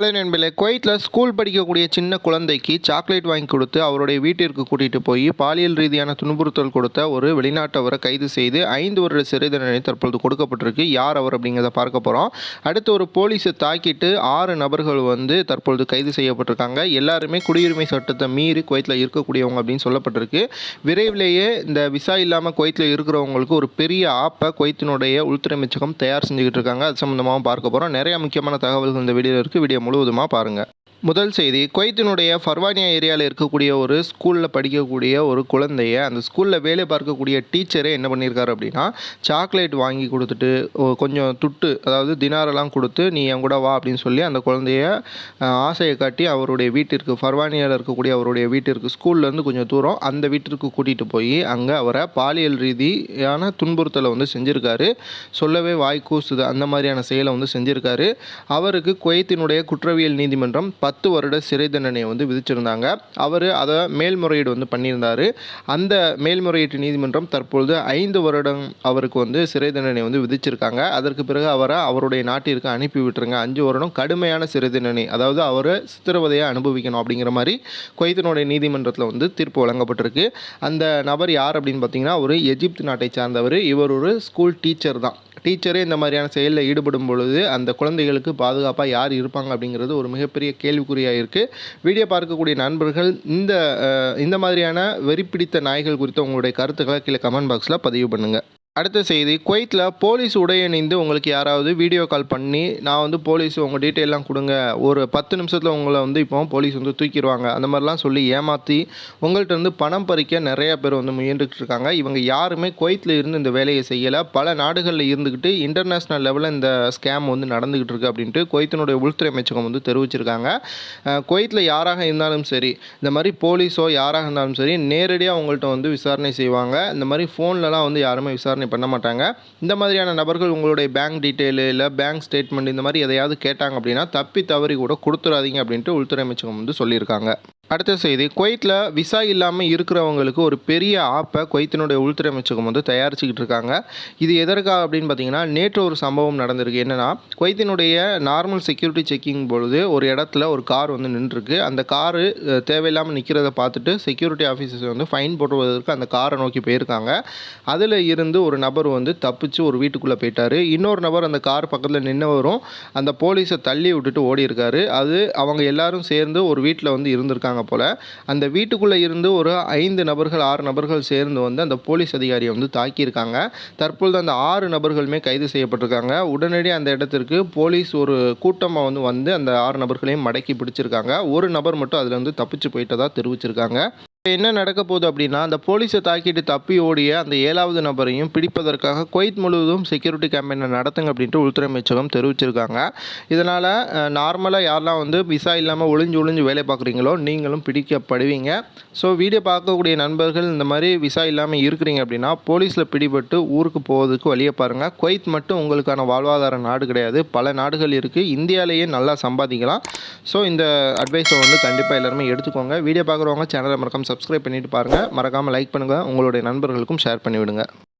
Hello நண்பர்களே குவைத்தில் school படிக்கக்கூடிய சின்ன குழந்தைக்கு சாக்லேட் வாங்கி கொடுத்து அவருடைய வீட்டிற்கு கூட்டிகிட்டு போய் பாலியல் ரீதியான துன்புறுத்தல் கொடுத்த ஒரு வெளிநாட்டவரை கைது செய்து ஐந்து வருட சிறை தண்டனை தற்பொழுது கொடுக்கப்பட்டிருக்கு. யார் அவர் அப்படிங்கிறத பார்க்க போகிறோம் அடுத்து ஒரு போலீஸை தாக்கிட்டு ஆறு நபர்கள் வந்து தற்பொழுது கைது செய்யப்பட்டிருக்காங்க. எல்லாருமே குடியுரிமை சட்டத்தை மீறி குவைத்தில் இருக்கக்கூடியவங்க அப்படின்னு சொல்லப்பட்டிருக்கு. விரைவிலேயே இந்த விசா இல்லாமல் குவைத்தில் இருக்கிறவங்களுக்கு ஒரு பெரிய ஆப்பை குவைத்தினுடைய உள்துறை அமைச்சகம் தயார் செஞ்சுக்கிட்டு இருக்காங்க. அது சம்மந்தமாகவும் பார்க்க போகிறோம் நிறைய முக்கியமான தகவல்கள் இந்த வீடியோவில் இருக்குது வீடியோ முழுவதுமாக பாருங்கள் முதல் செய்தி குவைத்தினுடைய ஃபர்வானியா ஏரியாவில் இருக்கக்கூடிய ஒரு ஸ்கூலில் படிக்கக்கூடிய ஒரு குழந்தைய அந்த ஸ்கூலில் வேலை பார்க்கக்கூடிய டீச்சரே என்ன பண்ணியிருக்காரு அப்படின்னா சாக்லேட் வாங்கி கொடுத்துட்டு கொஞ்சம் துட்டு அதாவது தினாரெல்லாம் கொடுத்து நீ என் கூட வா அப்படின்னு சொல்லி அந்த குழந்தைய ஆசையை காட்டி அவருடைய வீட்டிற்கு ஃபர்வானியாவில் இருக்கக்கூடிய அவருடைய வீட்டிற்கு ஸ்கூல்லேருந்து கொஞ்சம் தூரம் அந்த வீட்டிற்கு கூட்டிகிட்டு போய் அங்கே அவரை பாலியல் ரீதியான துன்புறுத்தலை வந்து செஞ்சுருக்காரு. சொல்லவே வாய் கூசுது. அந்த மாதிரியான செயலை வந்து செஞ்சுருக்காரு. அவருக்கு குவைத்தினுடைய குற்றவியல் நீதிமன்றம் பத்து வருட சிறை தண்டனையை வந்து விதிச்சிருந்தாங்க. அவர் அதை மேல்முறையீடு வந்து பண்ணியிருந்தார். அந்த மேல்முறையீட்டு நீதிமன்றம் தற்பொழுது ஐந்து வருடம் அவருக்கு வந்து சிறை தண்டனை வந்து விதிச்சிருக்காங்க. அதற்கு பிறகு அவரை அவருடைய நாட்டிற்கு அனுப்பி விட்டுருங்க. அஞ்சு வருடம் கடுமையான சிறை தண்டனை அதாவது அவர் சித்திரவதையை அனுபவிக்கணும் அப்படிங்கிற மாதிரி குவைத்தினுடைய நீதிமன்றத்தில் வந்து தீர்ப்பு வழங்கப்பட்டிருக்கு. அந்த நபர் யார் அப்படின்னு பார்த்தீங்கன்னா ஒரு எஜிப்து நாட்டை சார்ந்தவர். இவர் ஒரு ஸ்கூல் டீச்சர் தான். டீச்சரே இந்த மாதிரியான செயலில் ஈடுபடும் பொழுது அந்த குழந்தைகளுக்கு பாதுகாப்பாக யார் இருப்பாங்க அப்படிங்கிறது ஒரு மிகப்பெரிய கேள்வி. கேள்விக்குறியாக இருக்குது வீடியோ பார்க்கக்கூடிய நண்பர்கள் இந்த இந்த மாதிரியான வெறிப்பிடித்த நாய்கள் குறித்த உங்களுடைய கருத்துக்களை கீழே கமெண்ட் பாக்ஸில் பதிவு பண்ணுங்கள் அடுத்த செய்தி குவைத்தில் போலீஸ் உடை அணிந்து உங்களுக்கு யாராவது வீடியோ கால் பண்ணி நான் வந்து போலீஸ் உங்கள் டீட்டெயிலாம் கொடுங்க ஒரு பத்து நிமிஷத்தில் உங்களை வந்து இப்போ போலீஸ் வந்து தூக்கிடுவாங்க. அந்த மாதிரிலாம் சொல்லி ஏமாற்றி உங்கள்கிட்ட இருந்து பணம் பறிக்க நிறைய பேர் வந்து முயன்றுட்டு இருக்காங்க. இவங்க யாருமே குவைத்தில் இருந்து இந்த வேலையை செய்யலை. பல நாடுகளில் இருந்துக்கிட்டு இன்டர்நேஷ்னல் லெவலில் இந்த ஸ்கேம் வந்து நடந்துக்கிட்டு இருக்குது அப்படின்ட்டு குவைத்தினுடைய உள்துறை அமைச்சகம் வந்து தெரிவிச்சிருக்காங்க. குவைத்தில் யாராக இருந்தாலும் சரி இந்த மாதிரி போலீஸோ யாராக இருந்தாலும் சரி நேரடியாக உங்கள்கிட்ட வந்து விசாரணை செய்வாங்க. இந்த மாதிரி ஃபோன்லலாம் வந்து யாருமே விசாரணை பண்ண மாட்டாங்க. இந்த மாதிரியான நபர்கள் உங்களுடைய பேங்க் டீட்டெயிலு இல்லை பேங்க் ஸ்டேட்மெண்ட் இந்த மாதிரி எதையாவது கேட்டாங்க அப்படின்னா தப்பி தவறி கூட கொடுத்துறாதீங்க அப்படின்ட்டு உள்துறை அமைச்சகம் வந்து சொல்லியிருக்காங்க. அடுத்த செய்தி. குவைத்தில் விசா இல்லாமல் இருக்கிறவங்களுக்கு ஒரு பெரிய ஆப்பை குவைத்தினுடைய உள்துறை அமைச்சகம் வந்து தயாரிச்சுக்கிட்டு இருக்காங்க. இது எதற்காக அப்படின்னு பார்த்தீங்கன்னா நேற்று ஒரு சம்பவம் நடந்திருக்கு. என்னென்னா குவைத்தினுடைய நார்மல் செக்யூரிட்டி செக்கிங் பொழுது ஒரு இடத்துல ஒரு கார் வந்து நின்றுருக்கு. அந்த காரு தேவையில்லாமல் நிற்கிறத பார்த்துட்டு செக்யூரிட்டி ஆஃபீஸர்ஸ் வந்து ஃபைன் போடுவதற்கு அந்த காரை நோக்கி போயிருக்காங்க. அதில் இருந்து ஒரு நபர் வந்து தப்பிச்சு ஒரு வீட்டுக்குள்ளே போயிட்டார். இன்னொரு நபர் அந்த கார் பக்கத்தில் நின்னவரும் அந்த போலீஸை தள்ளி விட்டுட்டு ஓடி இருக்காரு அது அவங்க எல்லாரும் சேர்ந்து ஒரு வீட்டில் வந்து இருந்திருக்காங்க. போல் அந்த வீட்டுக்குள்ளே இருந்து ஒரு ஐந்து நபர்கள் ஆறு நபர்கள் சேர்ந்து வந்து அந்த போலீஸ் அதிகாரியை வந்து தாக்கியிருக்காங்க. தற்பொழுது அந்த ஆறு நபர்களுமே கைது செய்யப்பட்டிருக்காங்க. உடனடியாக அந்த இடத்திற்கு போலீஸ் ஒரு கூட்டமாக வந்து வந்து அந்த ஆறு நபர்களையும் மடக்கி பிடிச்சிருக்காங்க. ஒரு நபர் மட்டும் அதில் வந்து தப்பிச்சு போயிட்டதாக தெரிவிச்சிருக்காங்க. என்ன நடக்க போகுது அப்படின்னா அந்த போலீஸை தாக்கிட்டு தப்பி ஓடிய அந்த ஏழாவது நபரையும் பிடிப்பதற்காக குவைத் முழுவதும் செக்யூரிட்டி கேம்பெயினை நடத்துங்க அப்படின்ட்டு உள்துறை அமைச்சகம் தெரிவிச்சிருக்காங்க. இதனால் நார்மலாக யாரெல்லாம் வந்து விசா இல்லாமல் ஒளிஞ்சு ஒளிஞ்சு வேலை பார்க்குறீங்களோ நீங்களும் பிடிக்கப்படுவீங்க. ஸோ வீடியோ பார்க்கக்கூடிய நண்பர்கள் இந்த மாதிரி விசா இல்லாமல் இருக்கிறீங்க அப்படின்னா போலீஸில் பிடிபட்டு ஊருக்கு போவதுக்கு வழியை பாருங்கள் குவைத் மட்டும் உங்களுக்கான வாழ்வாதார நாடு கிடையாது. பல நாடுகள் இருக்குது இந்தியாவிலேயே நல்லா சம்பாதிக்கலாம். ஸோ இந்த அட்வைஸை வந்து கண்டிப்பாக எல்லாருமே எடுத்துக்கோங்க. வீடியோ பார்க்குறவங்க சேனலை மறக்காம சப்ஸ்கிரைப் பண்ணிட்டு பாருங்கள் மறக்காமல் லைக் பண்ணுங்கள் உங்களுடைய நண்பர்களுக்கும் ஷேர் பண்ணிவிடுங்க.